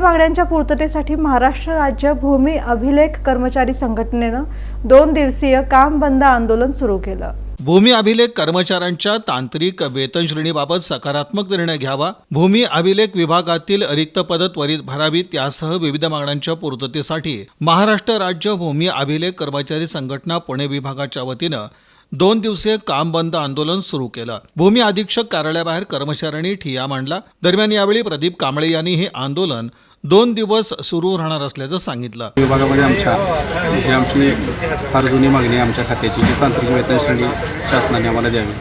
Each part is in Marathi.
मागण्यांच्या पूर्ततेसाठी महाराष्ट्र राज्य भूमी अभिलेख कर्मचारी संघटनेनं दोन दिवसीय काम बंद आंदोलन सुरू केलं. भूमी अभिलेख कर्मचाऱ्यांच्या तांत्रिक वेतन श्रेणीबाबत सकारात्मक निर्णय घ्यावा भूमी अभिलेख विभागातील रिक्त पद त्वरित भरावीत यासह विविध मागण्यांच्या पूर्ततेसाठी महाराष्ट्र राज्य भूमी अभिलेख कर्मचारी संघटना पुणे विभागाच्या वतीनं दोन दिवसीय काम बंद आंदोलन सुरू केलं. भूमी अधीक्षक कार्यालयाबाहेर कर्मचाऱ्यांनी ठिया मांडला. दरम्यान यावेळी प्रदीप कांबळे यांनी हे आंदोलन दोन दिवस सुरू राहणार असल्याचं सांगितलं. विभागामध्ये आमच्या जी आमची फार जुनी मागणी आहे आमच्या खात्याची जी तांत्रिक वेतन श्रेणी शासनाने आम्हाला द्यावी.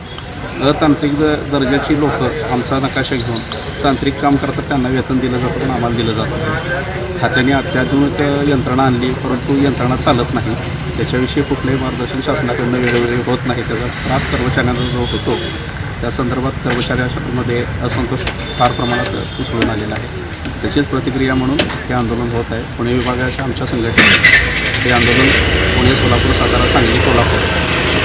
अतांत्रिक द- दर्जाची लोक आमचा नकाशा घेऊन तांत्रिक काम करतात त्यांना वेतन दिलं जातं पण आम्हाला दिलं जातं खात्याने अत्याधुनिक यंत्रणा आणली परंतु यंत्रणा चालत नाही. त्याच्याविषयी कुठलंही मार्गदर्शन शासनाकडनं वेळोवेळी होत नाही. त्याचा त्रास कर्मचाऱ्यांना जो होतो त्या संदर्भात कर्मचाऱ्यांमध्ये असंतोष फार प्रमाणात उसळून आलेला आहे. त्याचीच प्रतिक्रिया म्हणून हे आंदोलन होत आहे. पुणे विभागाच्या आमच्या संघटनेत हे आंदोलन पुणे सोलापूर सातारा सांगली कोल्हापूर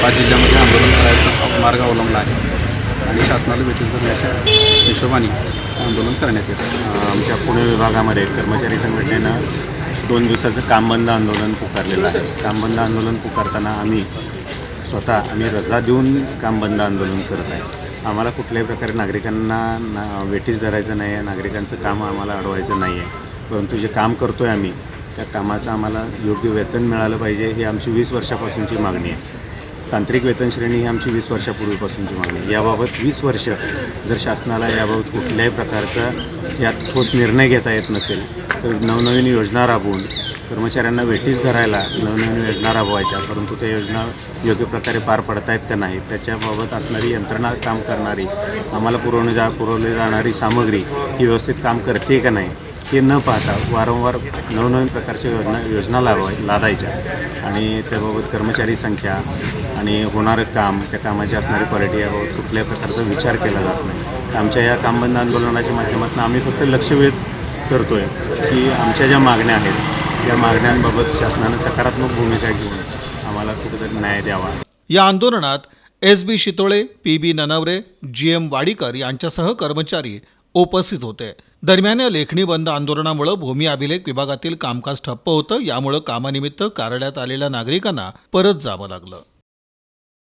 पाच जिल्ह्यामध्ये आंदोलन करायचा मार्ग अवलंबला आहे. आणि शासनाला भेटीस धरण्याच्या हिशोबाने आंदोलन करण्यात येतं आमच्या पुणे विभागामध्ये कर्मचारी संघटनेनं दोन दिवसाचं कामबंद आंदोलन पुकारलेलं आहे. कामबंद आंदोलन पुकारताना आम्ही स्वतः आम्ही रजा देऊन काम बंद आंदोलन करत आहे. आम्हाला कुठल्याही प्रकारे नागरिकांना ना वेठीस धरायचं नाही आहे नागरिकांचं काम आम्हाला अडवायचं नाही आहे परंतु जे काम करतो आहे आम्ही त्या कामाचं आम्हाला योग्य वेतन मिळालं पाहिजे ही आमची वीस वर्षापासूनची मागणी आहे तांत्रिक वेतन श्रेणी ही आमची वीस वर्षापूर्वीपासूनची मागणी आहे. याबाबत वीस वर्ष जर शासनाला याबाबत कुठल्याही प्रकारचा यात ठोस निर्णय घेता येत नसेल तर नवनवीन योजना राबवून कर्मचाऱ्यांना वेटीस धरायला नवनवीन योजना राबवायच्या परंतु त्या योजना योग्य प्रकारे पार पडतायत का नाही त्याच्याबाबत असणारी यंत्रणा काम करणारी आम्हाला पुरवणे जा पुरवली जाणारी सामग्री ही व्यवस्थित काम करते का नाही हे न पाहता वारंवार नवनवीन प्रकारच्या योजना योजना लावाय लादायच्या. आणि त्याबाबत कर्मचारी संख्या आणि होणारं काम त्या कामाची असणारी क्वालिटी याबाबत कुठल्या प्रकारचा विचार केला जात नाही. आमच्या या कामबंद आंदोलनाच्या माध्यमातून आम्ही फक्त लक्ष वेध करतो आहे की आमच्या ज्या मागण्या आहेत या मागण्यांबाबत शासनानं सकारात्मक भूमिका घेऊन आम्हाला कुठेतरी न्याय द्यावा. या आंदोलनात S B Shitole P B Nanaware G M Wadikar यांच्यासह कर्मचारी उपस्थित होते. दरम्यान या लेखणी बंद आंदोलनामुळे भूमी अभिलेख विभागातील कामकाज ठप्प होतं यामुळे कामानिमित्त कार्यालयात आलेल्या नागरिकांना परत जावं लागलं.